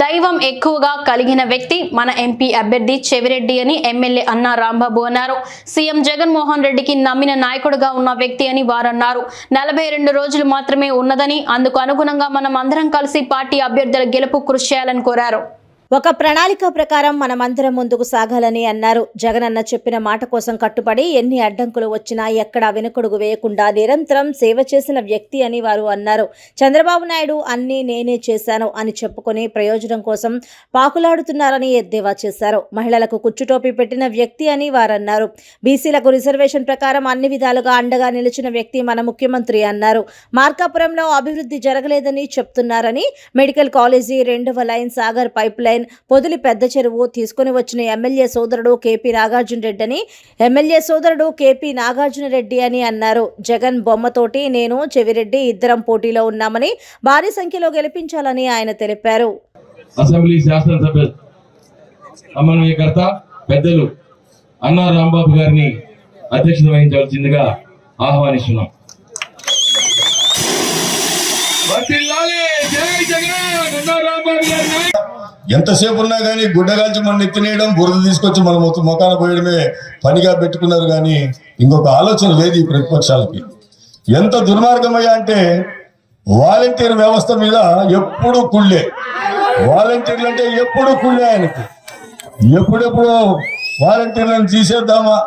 దైవం ఎక్కువగా కలిగిన వ్యక్తి మన ఎంపీ అభ్యర్థి చెవిరెడ్డి అని ఎమ్మెల్యే అన్నా రాంబాబు అన్నారు. సీఎం జగన్మోహన్ రెడ్డికి నమ్మిన నాయకుడుగా ఉన్న వ్యక్తి అని వారన్నారు. నలభై రెండు రోజులు మాత్రమే ఉన్నదని అందుకు అనుగుణంగా మనం అందరం కలిసి పార్టీ అభ్యర్థుల గెలుపు కృషి చేయాలని కోరారు. ఒక ప్రణాళిక ప్రకారం మనమందరం ముందుకు సాగాలని అన్నారు. జగనన్న చెప్పిన మాట కోసం కట్టుబడి ఎన్ని అడ్డంకులు వచ్చినా ఎక్కడా వెనుకడుగు వేయకుండా నిరంతరం సేవ చేసిన వ్యక్తి అని వారు అన్నారు. చంద్రబాబు నాయుడు అన్నీ నేనే చేశాను అని చెప్పుకొని ప్రయోజనం కోసం పాకులాడుతున్నారని ఎద్దేవా చేశారు. మహిళలకు కుచ్చుటోపీ పెట్టిన వ్యక్తి అని వారన్నారు. బీసీలకు రిజర్వేషన్ ప్రకారం అన్ని విధాలుగా అండగా నిలిచిన వ్యక్తి మన ముఖ్యమంత్రి అన్నారు. మార్కాపురంలో అభివృద్ధి జరగలేదని చెప్తున్నారని మెడికల్ కాలేజీ రెండవ line Sagar pipe line Podili పెద్ద చెరువు తీసుకుని వచ్చిన ఎమ్మెల్యే సోదరుడు కేపీ నాగార్జున రెడ్డి అని ఎమ్మెల్యే సోదరుడు కేపీ నాగార్జున రెడ్డి అని అన్నారు జగన్ బొమ్మతోటి నేను చెవిరెడ్డి ఇద్దరం పోటీలో ఉన్నామని భారీ సంఖ్యలో గెలిపించాలని ఆయన తెలిపారు అసెంబ్లీ శాసనసభ సమన్వయకర్త పెద్దలు అన్నా రాంబాబు గారిని అధ్యక్షత వహించవలసిందిగా ఆహ్వానిస్తున్నాం వర్ధిల్లాలి! జై జగన్! అన్నా రాంబాబు గారి నాయకత్వం! ఎంతసేపు ఉన్నా కానీ గుడ్డగాల్చి మన నెత్తినేయడం బురద తీసుకొచ్చి మన మొత్తం పోయడమే పనిగా పెట్టుకున్నారు కానీ ఇంకొక ఆలోచన లేదు ఈ ప్రతిపక్షాలకి. ఎంత దుర్మార్గమయ్యా అంటే వాలంటీర్ వ్యవస్థ మీద ఎప్పుడు కుళ్ళే. వాలంటీర్లు అంటే ఎప్పుడు కుళ్ళే ఆయనకి. ఎప్పుడెప్పుడు వాలంటీర్లను తీసేద్దామా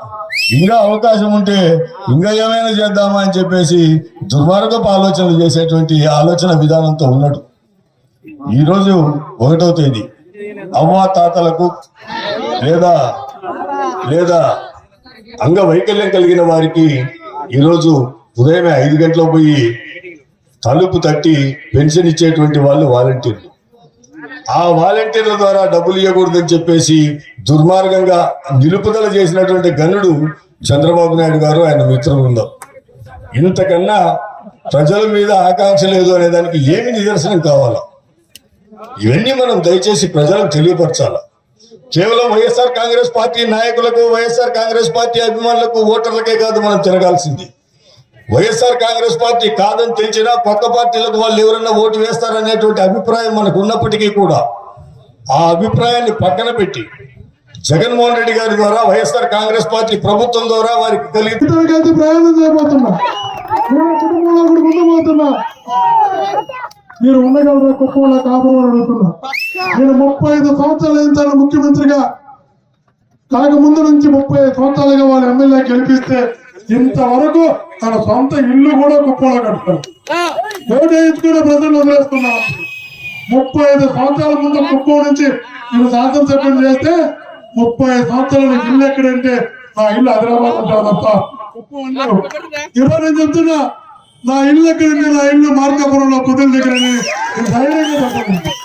ఇంకా అవకాశం ఉంటే ఇంకా ఏమైనా చేద్దామా అని చెప్పేసి దుర్మార్గపు ఆలోచనలు చేసేటువంటి ఆలోచన విధానంతో ఉన్నాడు. ఈరోజు ఒకటో తేదీ. అమ్మ తాతలకు లేదా లేదా అంగవైకల్యం కలిగిన వారికి ఈరోజు ఉదయమే ఐదు గంటలకు పోయి తలుపు తట్టి పెన్షన్ ఇచ్చేటువంటి వాళ్ళు వాలంటీర్లు. ఆ వాలంటీర్ల ద్వారా డబ్బులు ఇవ్వకూడదని చెప్పేసి దుర్మార్గంగా నిలుపుదల చేసినటువంటి గనుడు చంద్రబాబు నాయుడు గారు ఆయన మిత్రులు ఉందాం ఇంతకన్నా ప్రజల మీద ఆకాంక్ష లేదు అనే దానికి ఏమి నిదర్శనం కావాలా? ఇవన్నీ మనం దయచేసి ప్రజలకు తెలియపరచాల? కేవలం వైఎస్ఆర్ కాంగ్రెస్ పార్టీ నాయకులకు వైఎస్ఆర్ కాంగ్రెస్ పార్టీ అభిమానులకు ఓటర్లకే కాదు మనం తిరగాల్సింది. వైఎస్ఆర్ కాంగ్రెస్ పార్టీ కాదని తెలిసినా పక్క పార్టీలకు వాళ్ళు ఎవరన్నా ఓటు వేస్తారనేటువంటి అభిప్రాయం మనకు ఉన్నప్పటికీ కూడా ఆ అభిప్రాయాన్ని పక్కన పెట్టి జగన్మోహన్ రెడ్డి గారి ద్వారా వైఎస్ఆర్ కాంగ్రెస్ పార్టీ ప్రభుత్వం ద్వారా వారికి కలిగి ప్రయాణం నేను కుటుంబంలో కూడా ముందు పోతున్నా మీరు ఉండగలరా? కుప్పంలో కాపురం అని అడుగుతున్నా. నేను ముప్పై ఐదు సంవత్సరాలు అయించాను ముఖ్యమంత్రిగా కాక ముందు నుంచి ముప్పై ఐదు సంవత్సరాలుగా వాళ్ళ ఎమ్మెల్యే గెలిపిస్తే ఇంతవరకు తన సొంత ఇల్లు కూడా కుప్పంలో ఓటు వేయించుకునే ప్రజలు వదిలేస్తున్నా. ముప్పై ఐదు సంవత్సరాల ముందు కుప్పం నుంచి నేను శాసనసభ్యులు చేస్తే ముప్పై ఐదు సంవత్సరాల ఇల్లు ఎక్కడంటే నా ఇల్లు హైదరాబాద్ ఉంటాను తప్ప. కుప్పం. ఈరోజు నేను చెప్తున్నా. నా ఇల్లు ఎక్కడంటే నా ఇల్లు మార్కాపురంలో కుదురు దగ్గర ధైర్యంగా చెప్పండి